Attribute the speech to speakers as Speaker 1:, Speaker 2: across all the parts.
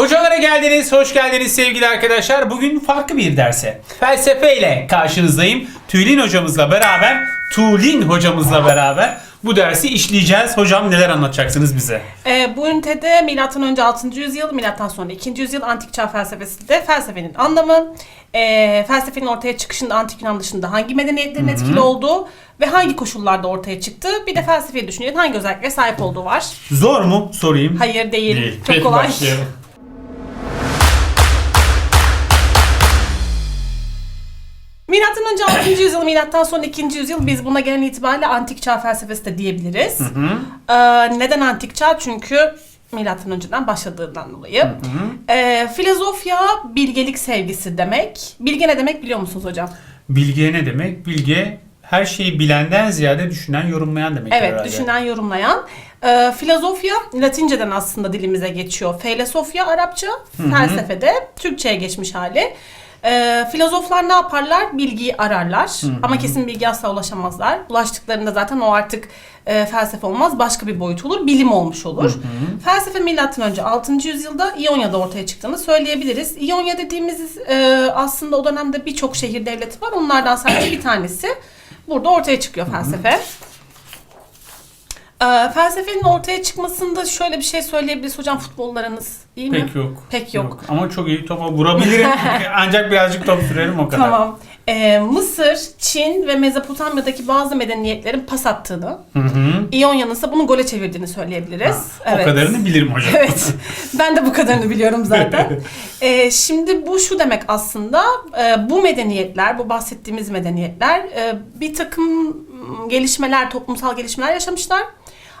Speaker 1: Hocalara geldiniz, hoş geldiniz sevgili arkadaşlar. Bugün farklı bir derse, felsefe ile karşınızdayım. Tülin hocamızla beraber, Tulin hocamızla beraber bu dersi işleyeceğiz. Hocam neler anlatacaksınız bize?
Speaker 2: Ee, bu ünitede milattan önce 6. yüzyıl, milattan sonra 2. yüzyıl antik çağ felsefesinde felsefenin anlamı, e, felsefenin ortaya çıkışında antik Yunan dışında hangi medeniyetlerin etkili olduğu ve hangi koşullarda ortaya çıktı, bir de felsefeyi düşüncenin hangi özelliklere sahip olduğu var.
Speaker 1: Zor mu? Sorayım.
Speaker 2: Hayır değil,
Speaker 1: Değil.
Speaker 2: çok
Speaker 1: Peki,
Speaker 2: kolay.
Speaker 1: başlayalım.
Speaker 2: Milattan önce 6. yüzyıl, milattan sonra 2. yüzyıl biz buna gelen itibariyle antik çağ felsefesi de diyebiliriz. Ee, neden antik çağ? Çünkü milattan önceden başladığından dolayı. Ee, filozofya bilgelik sevgisi demek. Bilge ne demek biliyor musunuz hocam?
Speaker 1: Bilge ne demek? Bilge her şeyi bilenden ziyade düşünen, yorumlayan demek
Speaker 2: Evet,
Speaker 1: herhalde.
Speaker 2: düşünen, yorumlayan. Ee, filozofya Latinceden aslında dilimize geçiyor. Felsefe Arapça, felsefede Türkçe'ye geçmiş hali. Ee, filozoflar ne yaparlar? Bilgiyi ararlar. Ama kesin bilgi asla ulaşamazlar. Ulaştıklarında zaten o artık e, felsefe olmaz. Başka bir boyut olur. Bilim olmuş olur. Felsefe milattan önce 6. yüzyılda İonya'da ortaya çıktığını söyleyebiliriz. İonya dediğimiz e, aslında o dönemde birçok şehir devleti var. Onlardan sadece bir tanesi. Burada ortaya çıkıyor felsefe. Ee, felsefenin ortaya çıkmasında şöyle bir şey söyleyebiliriz hocam futbollarınız iyi mi?
Speaker 1: Pek yok.
Speaker 2: Pek yok.
Speaker 1: Ama çok iyi topa vurabilirim. Ancak birazcık top sürerim o kadar.
Speaker 2: Tamam. Ee, Mısır, Çin ve Mezopotamya'daki bazı medeniyetlerin pas attığını,
Speaker 1: Hı hı.
Speaker 2: İonya'nın ise bunu gole çevirdiğini söyleyebiliriz.
Speaker 1: Ha, O kadarını bilirim hocam.
Speaker 2: Evet. Ben de bu kadarını biliyorum zaten. Ee, şimdi bu şu demek aslında e, bu medeniyetler, bu bahsettiğimiz medeniyetler e, bir takım gelişmeler, toplumsal gelişmeler yaşamışlar.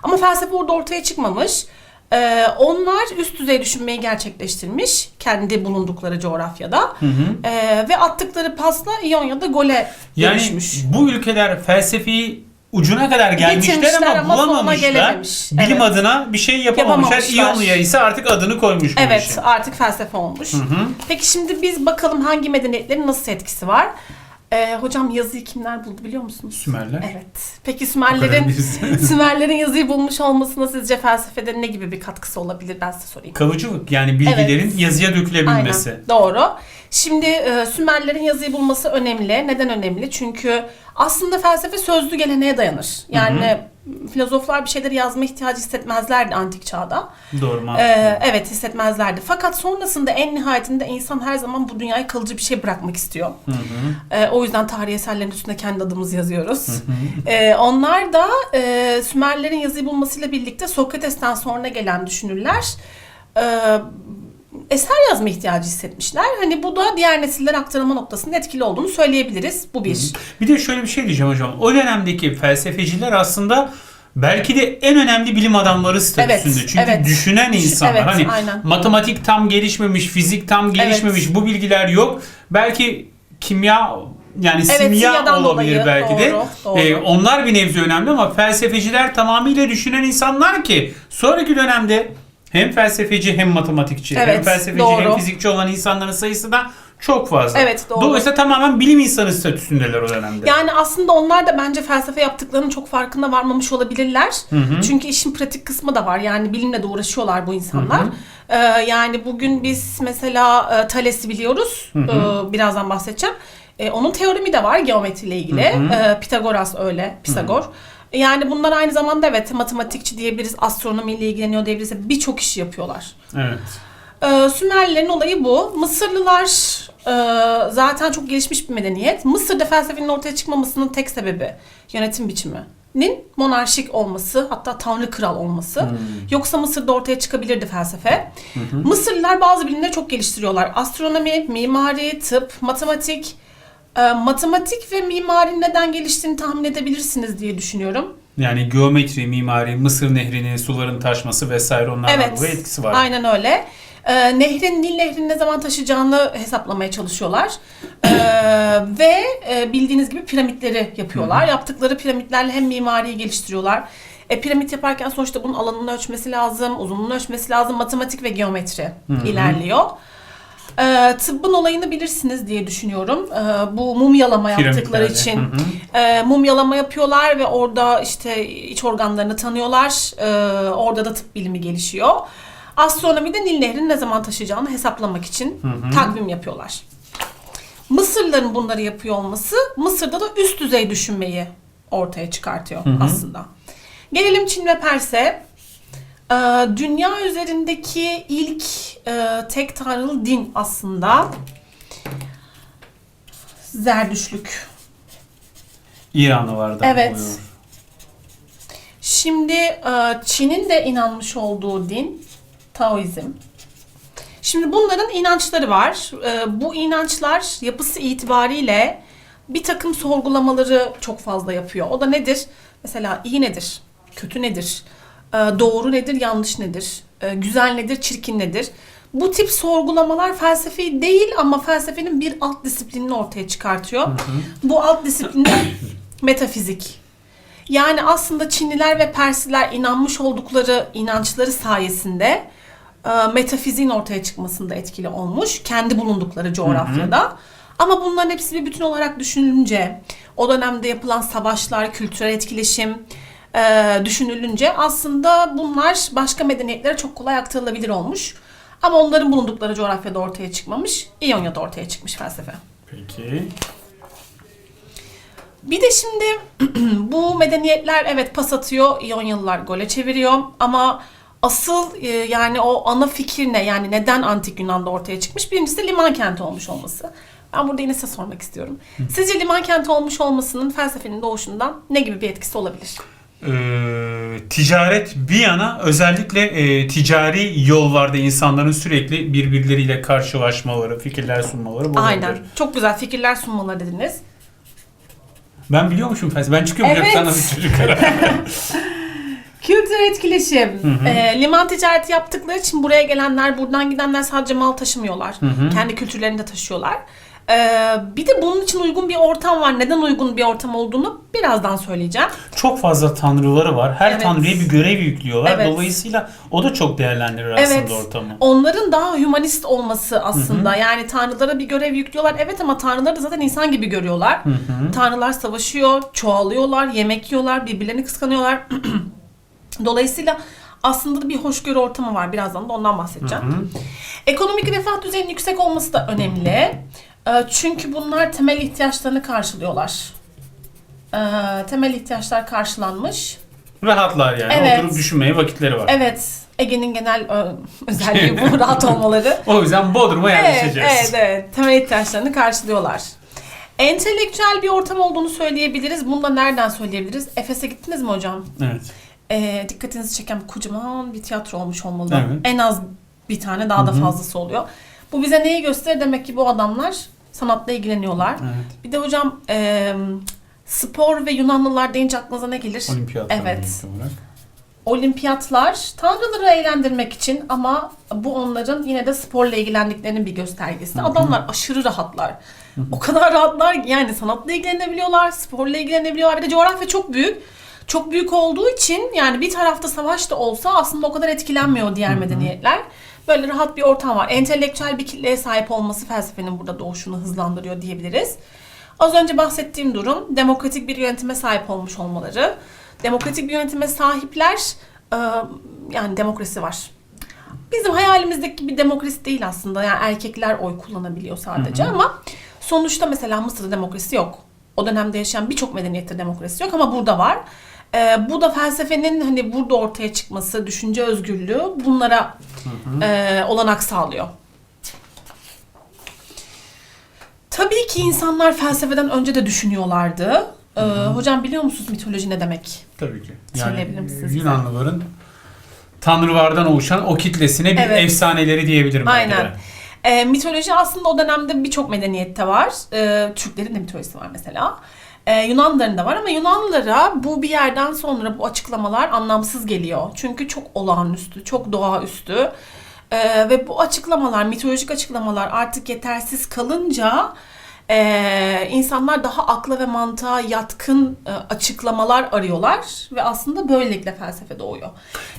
Speaker 2: Ama felsefe orada ortaya çıkmamış. Ee, onlar üst düzey düşünmeyi gerçekleştirmiş kendi bulundukları coğrafyada.
Speaker 1: Hı hı.
Speaker 2: Ee, ve attıkları pasla İonya'da gole
Speaker 1: Yani
Speaker 2: dönüşmüş.
Speaker 1: bu ülkeler felsefeyi ucuna kadar gelmişler ama,
Speaker 2: ama
Speaker 1: bulamamışlar. Bilim
Speaker 2: Evet.
Speaker 1: adına bir şey yapamamışlar. İyonya ise artık adını koymuş
Speaker 2: Evet
Speaker 1: işe.
Speaker 2: artık felsefe olmuş.
Speaker 1: Hı hı.
Speaker 2: Peki şimdi biz bakalım hangi medeniyetlerin nasıl etkisi var? Ee, hocam yazıyı kimler buldu biliyor musunuz?
Speaker 1: Sümerler.
Speaker 2: Evet. Peki Sümerlerin. Sümerlerin yazıyı bulmuş olmasına sizce felsefede ne gibi bir katkısı olabilir? Ben size sorayım.
Speaker 1: Kalıcılık yani bilgilerin
Speaker 2: Evet.
Speaker 1: yazıya dökülebilmesi.
Speaker 2: Aynen. Doğru. Şimdi e, Sümerlerin yazıyı bulması önemli. Neden önemli? Çünkü aslında felsefe sözlü geleneğe dayanır. Yani filozoflar bir şeyleri yazma ihtiyacı hissetmezlerdi antik çağda.
Speaker 1: Doğru mantıklı.
Speaker 2: Ee, evet hissetmezlerdi. Fakat sonrasında en nihayetinde insan her zaman bu dünyaya kalıcı bir şey bırakmak istiyor.
Speaker 1: Hı hı.
Speaker 2: Ee, o yüzden tarih eserlerinin üstüne kendi adımızı yazıyoruz. Ee, onlar da e, Sümerlerin yazıyı bulmasıyla birlikte Sokrates'ten sonra gelen düşünürler e, eser yazma ihtiyacı hissetmişler. Hani bu da diğer nesillere aktarılma noktasında etkili olduğunu söyleyebiliriz. Bu bir.
Speaker 1: Bir de şöyle bir şey diyeceğim hocam. O dönemdeki felsefeciler aslında belki de en önemli bilim adamları statüsünde.
Speaker 2: Evet,
Speaker 1: Çünkü
Speaker 2: evet.
Speaker 1: düşünen
Speaker 2: Düş-
Speaker 1: insanlar.
Speaker 2: evet,
Speaker 1: hani
Speaker 2: aynen.
Speaker 1: matematik tam gelişmemiş, fizik tam gelişmemiş, bu bilgiler yok. Belki kimya yani
Speaker 2: Evet,
Speaker 1: simya olabilir
Speaker 2: dolayı.
Speaker 1: belki de.
Speaker 2: Doğru, doğru.
Speaker 1: Ee, onlar bir nebze önemli ama felsefeciler tamamıyla düşünen insanlar ki sonraki dönemde hem felsefeci hem matematikçi hem
Speaker 2: Evet,
Speaker 1: felsefeci
Speaker 2: doğru.
Speaker 1: hem fizikçi olan insanların sayısı da çok fazla.
Speaker 2: Evet, doğru.
Speaker 1: Dolayısıyla tamamen bilim insanı statüsündeler o dönemde.
Speaker 2: Yani aslında onlar da bence felsefe yaptıklarının çok farkında varmamış olabilirler. Çünkü işin pratik kısmı da var. Yani bilimle de uğraşıyorlar bu insanlar. Ee, yani bugün biz mesela e, Thales'i biliyoruz. Ee, birazdan bahsedeceğim. Ee, onun teoremi de var geometriyle ilgili. Ee, Pitagoras öyle. Pisagor. Yani bunlar aynı zamanda evet matematikçi diyebiliriz, astronomiyle ilgileniyor diyebiliriz. Birçok işi yapıyorlar.
Speaker 1: Evet.
Speaker 2: Ee, Sümerlilerin olayı bu. Mısırlılar e, zaten çok gelişmiş bir medeniyet. Mısır'da felsefenin ortaya çıkmamasının tek sebebi yönetim biçiminin monarşik olması hatta tanrı kral olması. Yoksa Mısır'da ortaya çıkabilirdi felsefe. Mısırlılar bazı bilimleri çok geliştiriyorlar. Astronomi, mimari, tıp, matematik. Ee, matematik ve mimarinin neden geliştiğini tahmin edebilirsiniz diye düşünüyorum.
Speaker 1: Yani geometri, mimari, Mısır nehrinin suların taşması vesaire onlardan
Speaker 2: Evet.
Speaker 1: dolayı etkisi var.
Speaker 2: Aynen öyle. Ee, nehrin, Nil Nehri'nin ne zaman taşıyacağını hesaplamaya çalışıyorlar. Ee, ve e, bildiğiniz gibi piramitleri yapıyorlar. Yaptıkları piramitlerle hem mimariyi geliştiriyorlar. E, piramit yaparken sonuçta bunun alanını ölçmesi lazım, uzunluğunu ölçmesi lazım. Matematik ve geometri ilerliyor. Ee, tıbbın olayını bilirsiniz diye düşünüyorum. Ee, bu mumyalama yaptıkları için
Speaker 1: Hı hı.
Speaker 2: e, mumyalama yapıyorlar ve orada işte iç organlarını tanıyorlar. Ee, orada da tıp bilimi gelişiyor. Astronomide Nil Nehri'nin ne zaman taşıyacağını hesaplamak için takvim yapıyorlar. Mısırlıların bunları yapıyor olması Mısır'da da üst düzey düşünmeyi ortaya çıkartıyor aslında. Gelelim Çin ve Pers'e. Ee, dünya üzerindeki ilk e, tek tanrılı din aslında Zerdüşlük.
Speaker 1: İranlı vardı.
Speaker 2: Evet.
Speaker 1: oluyor.
Speaker 2: Şimdi e, Çin'in de inanmış olduğu din Taoizm. Şimdi bunların inançları var. E, Bu inançlar yapısı itibariyle bir takım sorgulamaları çok fazla yapıyor. O da nedir? Mesela iyi nedir? Kötü nedir? E, Doğru nedir? Yanlış nedir? E, Güzel nedir? Çirkin nedir? Bu tip sorgulamalar felsefi değil ama felsefenin bir alt disiplinini ortaya çıkartıyor. Bu alt disiplin metafizik. Yani aslında Çinliler ve Persliler inanmış oldukları inançları sayesinde e, metafiziğin ortaya çıkmasında etkili olmuş. Kendi bulundukları coğrafyada. Ama bunların hepsi bir bütün olarak düşünülünce, o dönemde yapılan savaşlar, kültürel etkileşim e, düşünülünce aslında bunlar başka medeniyetlere çok kolay aktarılabilir olmuş. Ama onların bulundukları coğrafyada ortaya çıkmamış, İonya'da ortaya çıkmış felsefe.
Speaker 1: Peki.
Speaker 2: Bir de şimdi bu medeniyetler evet pas atıyor, İonyalılar gole çeviriyor ama asıl e, yani o ana fikir ne? Yani neden antik Yunan'da ortaya çıkmış? Birincisi de liman kenti olmuş olması. Ben burada yine size sormak istiyorum. Sizce liman kenti olmuş olmasının felsefenin doğuşundan ne gibi bir etkisi olabilir?
Speaker 1: Ee, ticaret bir yana özellikle e, ticari yollarda insanların sürekli birbirleriyle karşılaşmaları, fikirler sunmaları bu
Speaker 2: Aynen.
Speaker 1: olabilir.
Speaker 2: Çok güzel fikirler sunmaları dediniz.
Speaker 1: Ben biliyormuşum felsefe. Ben çıkıyorum
Speaker 2: Evet.
Speaker 1: hep sana bir çocuk.
Speaker 2: Kültür etkileşim. Ee, liman ticareti yaptıkları için buraya gelenler, buradan gidenler sadece mal taşımıyorlar. Kendi kültürlerini de taşıyorlar. Ee, bir de bunun için uygun bir ortam var. Neden uygun bir ortam olduğunu birazdan söyleyeceğim.
Speaker 1: çok fazla tanrıları var. Her
Speaker 2: Evet.
Speaker 1: tanrıya bir görev yüklüyorlar.
Speaker 2: Evet.
Speaker 1: Dolayısıyla o da çok değerlendirir aslında
Speaker 2: Evet.
Speaker 1: ortamı.
Speaker 2: Onların daha hümanist olması aslında. Yani tanrılara bir görev yüklüyorlar. Evet ama tanrıları da zaten insan gibi görüyorlar. Tanrılar savaşıyor, çoğalıyorlar, yemek yiyorlar, birbirlerini kıskanıyorlar. Dolayısıyla aslında da bir hoşgörü ortamı var. Birazdan da ondan bahsedeceğim. Ekonomik refah düzeyinin yüksek olması da önemli. Ee, Çünkü bunlar temel ihtiyaçlarını karşılıyorlar. Ee, Temel ihtiyaçlar karşılanmış.
Speaker 1: Rahatlar yani.
Speaker 2: Evet.
Speaker 1: Oturup düşünmeye vakitleri var.
Speaker 2: Evet, Ege'nin genel özelliği bu rahat olmaları.
Speaker 1: O yüzden Bodrum'a
Speaker 2: Evet,
Speaker 1: yerleşeceğiz.
Speaker 2: evet, evet. Temel ihtiyaçlarını karşılıyorlar. Entelektüel bir ortam olduğunu söyleyebiliriz. Bunu da nereden söyleyebiliriz? Efes'e gittiniz mi hocam?
Speaker 1: Evet.
Speaker 2: Ee, dikkatinizi çeken kocaman bir tiyatro olmuş olmalı.
Speaker 1: Evet.
Speaker 2: En az bir tane daha da fazlası oluyor. Bu bize neyi gösterir? Demek ki bu adamlar sanatla ilgileniyorlar.
Speaker 1: Evet.
Speaker 2: Bir de hocam e, spor ve Yunanlılar deyince aklınıza ne gelir?
Speaker 1: Olimpiyatlar
Speaker 2: Evet. Olimpiyatlar tanrıları eğlendirmek için ama bu onların yine de sporla ilgilendiklerinin bir göstergesi. Adamlar aşırı rahatlar. O kadar rahatlar ki yani sanatla ilgilenebiliyorlar, sporla ilgilenebiliyorlar. Bir de coğrafya çok büyük. Çok büyük olduğu için yani bir tarafta savaş da olsa aslında o kadar etkilenmiyor diğer medeniyetler. Böyle rahat bir ortam var. Entelektüel bir kitleye sahip olması felsefenin burada doğuşunu hızlandırıyor diyebiliriz. Az önce bahsettiğim durum demokratik bir yönetime sahip olmuş olmaları. Demokratik bir yönetime sahipler e, yani demokrasi var. Bizim hayalimizdeki bir demokrasi değil aslında. Yani erkekler oy kullanabiliyor sadece ama sonuçta mesela Mısır'da demokrasi yok. O dönemde yaşayan birçok medeniyette demokrasi yok ama burada var. E, bu da felsefenin hani burada ortaya çıkması, düşünce özgürlüğü bunlara e, olanak sağlıyor. Tabii ki insanlar felsefeden önce de düşünüyorlardı. Ee, hocam biliyor musunuz mitoloji ne demek?
Speaker 1: Tabii ki.
Speaker 2: Söyleyebilir misiniz bize?
Speaker 1: Yunanlıların tanrılardan oluşan o kitlesine bir
Speaker 2: Evet.
Speaker 1: efsaneleri diyebilirim.
Speaker 2: Aynen. Ee, mitoloji aslında o dönemde birçok medeniyette var. Ee, Türklerin de mitolojisi var mesela. Ee, Yunanlıların da var ama Yunanlılara bu bir yerden sonra bu açıklamalar anlamsız geliyor. Çünkü çok olağanüstü, çok doğaüstü. Ee, ve bu açıklamalar, mitolojik açıklamalar artık yetersiz kalınca e, insanlar daha akla ve mantığa yatkın e, açıklamalar arıyorlar ve aslında böylelikle felsefe doğuyor.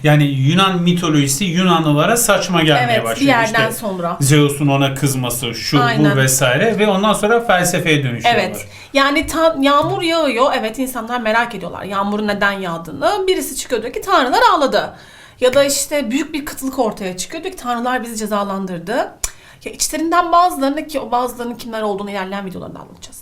Speaker 1: Yani Yunan mitolojisi Yunanlılara saçma gelmeye
Speaker 2: Evet, bir
Speaker 1: başlıyor.
Speaker 2: yerden
Speaker 1: İşte
Speaker 2: sonra.
Speaker 1: Zeus'un ona kızması, şu
Speaker 2: Aynen.
Speaker 1: bu vesaire ve ondan sonra felsefeye dönüşüyorlar.
Speaker 2: Evet. Yani ta- yağmur yağıyor. Evet insanlar merak ediyorlar. Yağmurun neden yağdığını. Birisi çıkıyor diyor ki tanrılar ağladı. Ya da işte büyük bir kıtlık ortaya çıkıyor. Diyor ki tanrılar bizi cezalandırdı. Ya içlerinden bazılarını ki o bazılarının kimler olduğunu ilerleyen videolarda anlatacağız.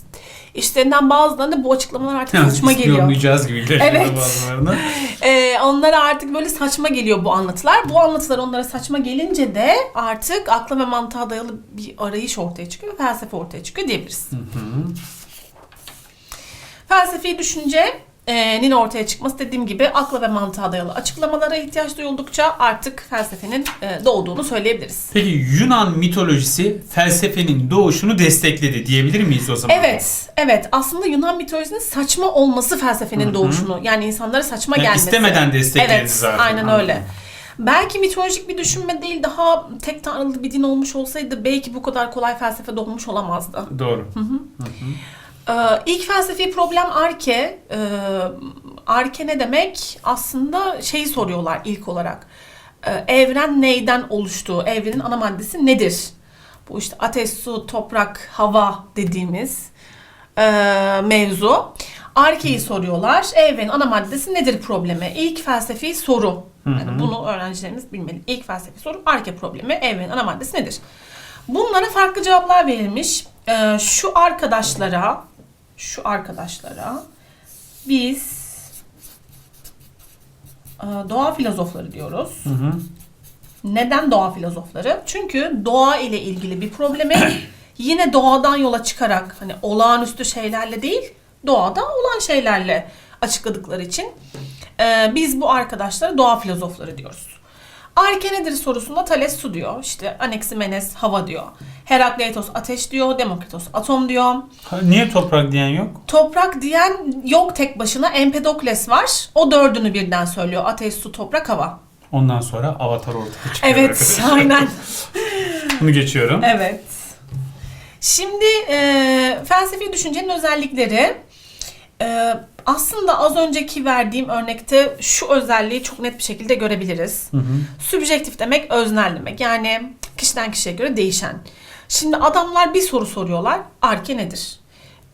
Speaker 2: İçlerinden bazılarına bu açıklamalar artık
Speaker 1: Yalnız
Speaker 2: saçma geliyor.
Speaker 1: ispiyonlayacağız gibi
Speaker 2: Evet.
Speaker 1: bazılarına.
Speaker 2: Ee, onlara artık böyle saçma geliyor bu anlatılar. Bu anlatılar onlara saçma gelince de artık akla ve mantığa dayalı bir arayış ortaya çıkıyor felsefe ortaya çıkıyor diyebiliriz. Felsefi düşüncenin ortaya çıkması dediğim gibi akla ve mantığa dayalı açıklamalara ihtiyaç duyuldukça artık felsefenin e, doğduğunu söyleyebiliriz.
Speaker 1: Peki Yunan mitolojisi felsefenin doğuşunu destekledi diyebilir miyiz o zaman?
Speaker 2: Evet, evet. Aslında Yunan mitolojisinin saçma olması felsefenin doğuşunu, yani insanlara saçma
Speaker 1: Yani
Speaker 2: gelmesi.
Speaker 1: istemeden destekledi
Speaker 2: evet,
Speaker 1: zaten.
Speaker 2: aynen
Speaker 1: Anladım.
Speaker 2: öyle. Belki mitolojik bir düşünme değil, daha tek tanrılı bir din olmuş olsaydı belki bu kadar kolay felsefe doğmuş olamazdı.
Speaker 1: Doğru.
Speaker 2: Ee, ilk felsefi problem arke. Ee, arke ne demek? Aslında şeyi soruyorlar ilk olarak. Ee, evren neyden oluştuğu, evrenin ana maddesi nedir? Bu işte ateş, su, toprak, hava dediğimiz e, mevzu. Arke'yi soruyorlar. Evrenin ana maddesi nedir problemi? İlk felsefi soru. Yani bunu öğrencilerimiz bilmeli. İlk felsefi soru arke problemi. Evrenin ana maddesi nedir? Bunlara farklı cevaplar verilmiş. Ee, şu arkadaşlara, şu arkadaşlara biz e, doğa filozofları diyoruz.
Speaker 1: Hı hı.
Speaker 2: Neden doğa filozofları? Çünkü doğa ile ilgili bir problemi yine doğadan yola çıkarak hani olağanüstü şeylerle değil, doğada olan şeylerle açıkladıkları için e, biz bu arkadaşlara doğa filozofları diyoruz. Arke nedir sorusunda Thales su diyor. İşte Anaximenes hava diyor. Herakleitos ateş diyor. Demokritos atom diyor.
Speaker 1: Ha, Niye toprak diyen yok?
Speaker 2: Toprak diyen yok tek başına. Empedokles var. O dördünü birden söylüyor. Ateş, su, toprak, hava.
Speaker 1: Ondan sonra avatar ortaya çıkıyor.
Speaker 2: Evet,
Speaker 1: arkadaşlar.
Speaker 2: aynen.
Speaker 1: Bunu geçiyorum.
Speaker 2: Evet. Şimdi e, felsefi düşüncenin özellikleri e, aslında az önceki verdiğim örnekte şu özelliği çok net bir şekilde görebiliriz.
Speaker 1: Hı hı.
Speaker 2: Sübjektif demek öznel demek. Yani kişiden kişiye göre değişen. Şimdi adamlar bir soru soruyorlar. Arke nedir?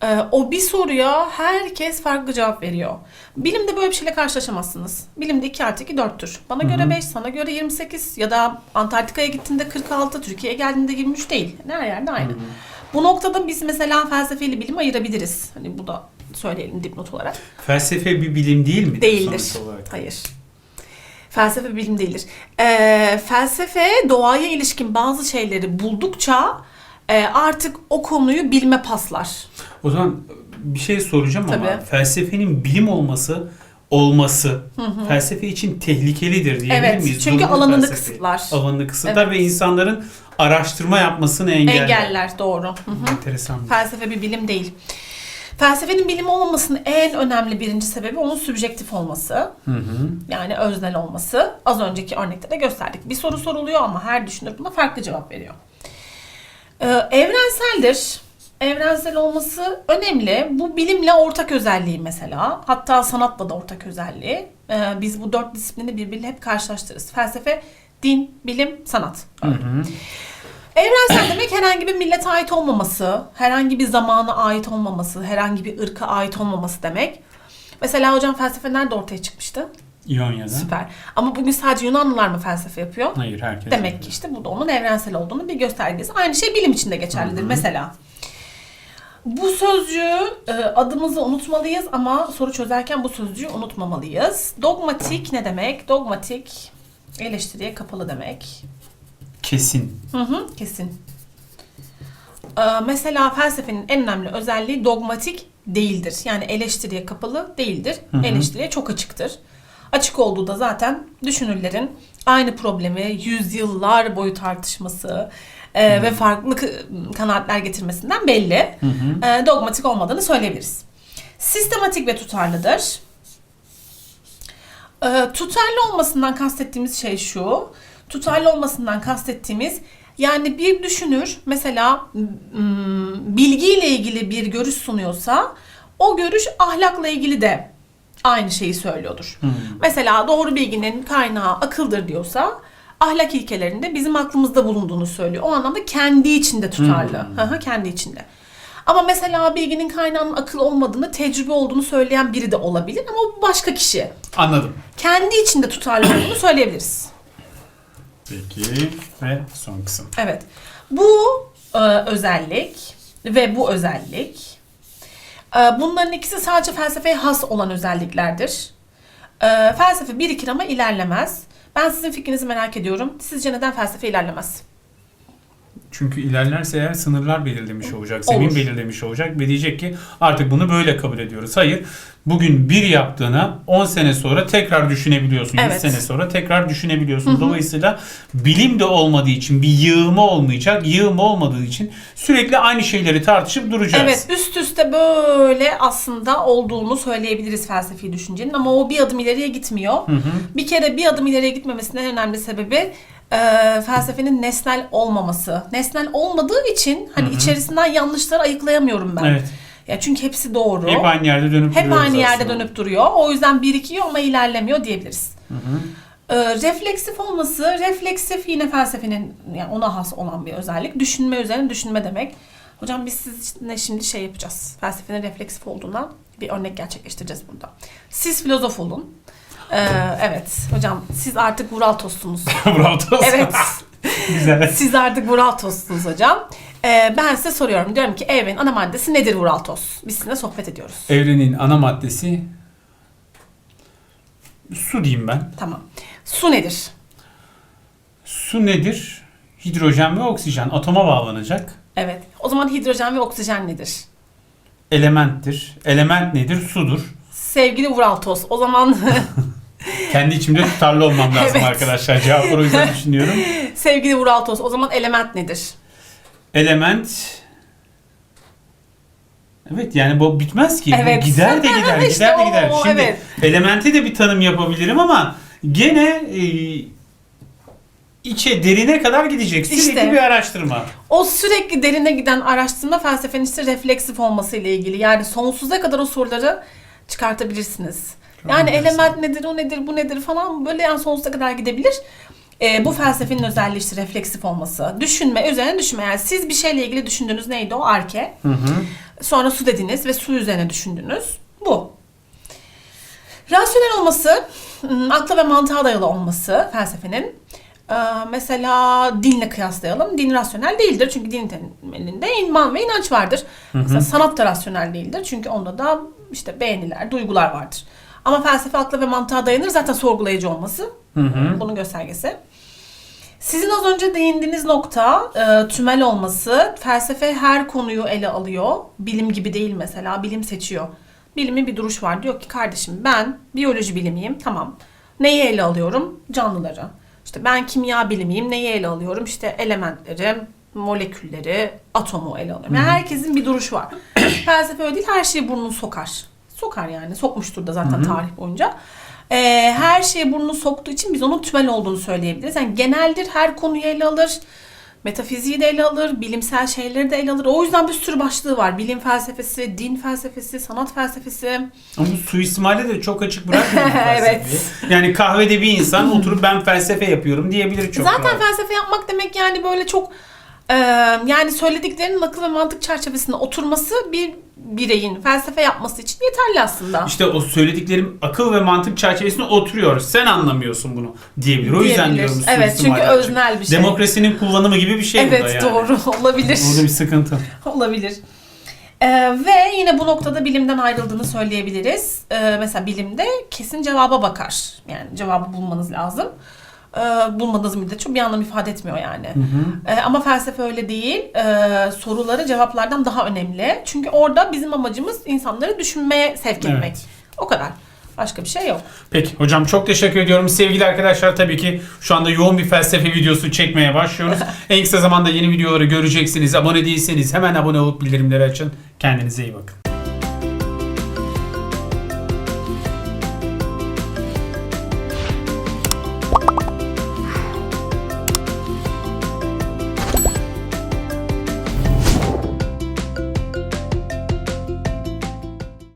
Speaker 2: Ee, o bir soruya herkes farklı cevap veriyor. Bilimde böyle bir şeyle karşılaşamazsınız. Bilimde 2 artı 2 4'tür. Bana göre 5, sana göre 28 ya da Antarktika'ya gittiğinde 46, Türkiye'ye geldiğinde 23 değil. Yani Her yerde aynı. Bu noktada biz mesela felsefeyle bilimi ayırabiliriz. Hani bu da söyleyelim dipnot olarak.
Speaker 1: Felsefe bir bilim değil mi?
Speaker 2: Değildir. Hayır. Felsefe bilim değildir. Ee, felsefe doğaya ilişkin bazı şeyleri buldukça e, artık o konuyu bilme paslar.
Speaker 1: O zaman bir şey soracağım ama
Speaker 2: Tabii.
Speaker 1: felsefenin bilim olması olması felsefe için tehlikelidir diyebilir
Speaker 2: Evet,
Speaker 1: miyiz?
Speaker 2: çünkü
Speaker 1: Durgun
Speaker 2: alanını
Speaker 1: felsefe.
Speaker 2: kısıtlar.
Speaker 1: Alanını kısıtlar
Speaker 2: Evet.
Speaker 1: ve insanların araştırma yapmasını engeller.
Speaker 2: Engeller doğru. Hı hı.
Speaker 1: Enteresan.
Speaker 2: Felsefe bir bilim değil. Felsefenin bilim olmamasının en önemli birinci sebebi onun sübjektif olması.
Speaker 1: Hı hı.
Speaker 2: Yani öznel olması. Az önceki örnekte de gösterdik. Bir soru soruluyor ama her düşünür buna farklı cevap veriyor. Ee, evrenseldir. Evrensel olması önemli. Bu bilimle ortak özelliği mesela. Hatta sanatla da ortak özelliği. Ee, biz bu dört disiplini birbiriyle hep karşılaştırırız. Felsefe, din, bilim, sanat.
Speaker 1: Hı hı.
Speaker 2: Evrensel demek herhangi bir millete ait olmaması, herhangi bir zamana ait olmaması, herhangi bir ırka ait olmaması demek. Mesela hocam felsefe nerede ortaya çıkmıştı?
Speaker 1: İonya'da.
Speaker 2: Süper. Ama bugün sadece Yunanlılar mı felsefe yapıyor?
Speaker 1: Hayır herkes.
Speaker 2: Demek ki işte bu da onun evrensel olduğunu bir göstergesi. Aynı şey bilim için de geçerlidir. Mesela bu sözcüğü e, adımızı unutmalıyız ama soru çözerken bu sözcüğü unutmamalıyız. Dogmatik ne demek? Dogmatik eleştiriye kapalı demek.
Speaker 1: Kesin.
Speaker 2: Hı hı, kesin. Ee, mesela felsefenin en önemli özelliği dogmatik değildir. Yani eleştiriye kapalı değildir.
Speaker 1: Hı hı.
Speaker 2: Eleştiriye çok açıktır. Açık olduğu da zaten düşünürlerin aynı problemi yüzyıllar boyu tartışması e, ve farklı kanaatler getirmesinden belli.
Speaker 1: Hı hı.
Speaker 2: E, dogmatik olmadığını söyleyebiliriz. Sistematik ve tutarlıdır. E, tutarlı olmasından kastettiğimiz şey şu. Tutarlı olmasından kastettiğimiz yani bir düşünür mesela m, bilgiyle ilgili bir görüş sunuyorsa o görüş ahlakla ilgili de aynı şeyi söylüyordur.
Speaker 1: Hı.
Speaker 2: Mesela doğru bilginin kaynağı akıldır diyorsa ahlak ilkelerinde bizim aklımızda bulunduğunu söylüyor. O anlamda kendi içinde tutarlı.
Speaker 1: Hmm.
Speaker 2: Kendi içinde. Ama mesela bilginin kaynağının akıl olmadığını, tecrübe olduğunu söyleyen biri de olabilir ama bu başka kişi.
Speaker 1: Anladım.
Speaker 2: Kendi içinde tutarlı olduğunu söyleyebiliriz.
Speaker 1: Peki ve son kısım.
Speaker 2: Evet. Bu e, özellik ve bu özellik e, bunların ikisi sadece felsefeye has olan özelliklerdir. E, felsefe birikir ama ilerlemez. Ben sizin fikrinizi merak ediyorum. Sizce neden felsefe ilerlemez?
Speaker 1: Çünkü ilerlerse eğer sınırlar belirlemiş olacak, zemin
Speaker 2: Olur.
Speaker 1: belirlemiş olacak ve diyecek ki artık bunu böyle kabul ediyoruz. Hayır, bugün bir yaptığına 10 sene sonra tekrar düşünebiliyorsun, 100
Speaker 2: Evet.
Speaker 1: sene sonra tekrar düşünebiliyorsun. Dolayısıyla bilim de olmadığı için bir yığımı olmayacak, yığımı olmadığı için sürekli aynı şeyleri tartışıp duracağız.
Speaker 2: Evet, üst üste böyle aslında olduğunu söyleyebiliriz felsefi düşüncenin ama o bir adım ileriye gitmiyor. Bir kere bir adım ileriye gitmemesinin en önemli sebebi e, felsefenin nesnel olmaması. Nesnel olmadığı için hani içerisinden yanlışları ayıklayamıyorum ben.
Speaker 1: Evet.
Speaker 2: Ya çünkü hepsi doğru.
Speaker 1: Hep aynı yerde dönüp
Speaker 2: Hep aynı yerde dönüp duruyor. O yüzden birikiyor ama ilerlemiyor diyebiliriz. Ee, refleksif olması, refleksif yine felsefenin yani ona has olan bir özellik. Düşünme üzerine düşünme demek. Hocam biz sizinle şimdi şey yapacağız. Felsefenin refleksif olduğuna bir örnek gerçekleştireceğiz burada. Siz filozof olun. Ee, evet hocam siz artık Vural tostunuz. Evet
Speaker 1: Güzel.
Speaker 2: siz artık Vural tostunuz hocam. Ee, ben size soruyorum. Diyorum ki evrenin ana maddesi nedir Vural toz? Biz sizinle sohbet ediyoruz.
Speaker 1: Evrenin ana maddesi su diyeyim ben.
Speaker 2: Tamam. Su nedir?
Speaker 1: Su nedir? Hidrojen ve oksijen atoma bağlanacak.
Speaker 2: Evet. O zaman hidrojen ve oksijen nedir?
Speaker 1: Elementtir. Element nedir? Sudur.
Speaker 2: Sevgili Vural Toz. O zaman
Speaker 1: Kendi içimde tutarlı olmam lazım
Speaker 2: Evet.
Speaker 1: arkadaşlar. Cevapları o yüzden düşünüyorum.
Speaker 2: sevgili Vural Toz. O zaman element nedir?
Speaker 1: Element Evet yani bu bitmez ki. Bu
Speaker 2: Evet.
Speaker 1: gider de gider,
Speaker 2: İşte
Speaker 1: gider de gider.
Speaker 2: o,
Speaker 1: Şimdi
Speaker 2: evet.
Speaker 1: elementi de bir tanım yapabilirim ama gene e, içe derine kadar gidecek. Sürekli
Speaker 2: İşte.
Speaker 1: bir araştırma.
Speaker 2: O sürekli derine giden araştırma felsefenin işte refleksif olması ile ilgili. Yani sonsuza kadar o soruları çıkartabilirsiniz. Yani element nedir, o nedir, bu nedir falan böyle yani sonsuza kadar gidebilir. Ee, bu felsefenin özelliği işte refleksif olması. Düşünme, üzerine düşünme. Yani siz bir şeyle ilgili düşündüğünüz neydi o? Arke.
Speaker 1: Hı hı.
Speaker 2: Sonra su dediniz ve su üzerine düşündünüz. Bu. Rasyonel olması, ım, akla ve mantığa dayalı olması felsefenin. Ee, mesela dinle kıyaslayalım. Din rasyonel değildir. Çünkü din temelinde iman ve inanç vardır. Mesela sanat da rasyonel değildir. Çünkü onda da işte beğeniler, duygular vardır. Ama felsefe akla ve mantığa dayanır. Zaten sorgulayıcı olması.
Speaker 1: Hı hı.
Speaker 2: Bunun göstergesi. Sizin az önce değindiğiniz nokta e, tümel olması. Felsefe her konuyu ele alıyor. Bilim gibi değil mesela. Bilim seçiyor. Bilimin bir duruş var. Diyor ki kardeşim ben biyoloji bilimiyim. Tamam. Neyi ele alıyorum? Canlıları. İşte ben kimya bilimiyim. Neyi ele alıyorum? İşte elementleri, molekülleri, atomu ele alıyorum. Yani herkesin bir duruşu var. Felsefe öyle değil. Her şeyi burnunu sokar. Sokar yani. Sokmuştur da zaten tarih boyunca. Ee, her şeye burnunu soktuğu için biz onun tümel olduğunu söyleyebiliriz. Yani geneldir, her konuyu ele alır. Metafiziği de ele alır, bilimsel şeyleri de ele alır. O yüzden bir sürü başlığı var. Bilim felsefesi, din felsefesi, sanat felsefesi.
Speaker 1: Ama bu suistimale de çok açık bırakmıyor.
Speaker 2: Evet.
Speaker 1: Yani kahvede bir insan oturup ben felsefe yapıyorum diyebilir çok
Speaker 2: Zaten
Speaker 1: rahat.
Speaker 2: felsefe yapmak demek yani böyle çok e, yani söylediklerinin akıl ve mantık çerçevesinde oturması bir bireyin felsefe yapması için yeterli aslında.
Speaker 1: İşte o söylediklerim akıl ve mantık çerçevesinde oturuyor. Sen anlamıyorsun bunu diyebilir. O yüzden
Speaker 2: Diyebilir.
Speaker 1: diyorum
Speaker 2: Evet, çünkü öznel bir şey.
Speaker 1: Demokrasinin kullanımı gibi bir şey bu da
Speaker 2: evet
Speaker 1: yani.
Speaker 2: doğru olabilir.
Speaker 1: Orada bir sıkıntı.
Speaker 2: Olabilir. Ee, ve yine bu noktada bilimden ayrıldığını söyleyebiliriz. Ee, mesela bilimde kesin cevaba bakar. Yani cevabı bulmanız lazım. Ee, bulmadığınız müddetçe bir anlam ifade etmiyor yani. Ee, ama felsefe öyle değil. Ee, soruları cevaplardan daha önemli. Çünkü orada bizim amacımız insanları düşünmeye sevk etmek.
Speaker 1: Evet.
Speaker 2: O kadar. Başka bir şey yok.
Speaker 1: Peki hocam çok teşekkür ediyorum. Sevgili arkadaşlar tabii ki şu anda yoğun bir felsefe videosu çekmeye başlıyoruz. en kısa zamanda yeni videoları göreceksiniz. Abone değilseniz hemen abone olup bildirimleri açın. Kendinize iyi bakın.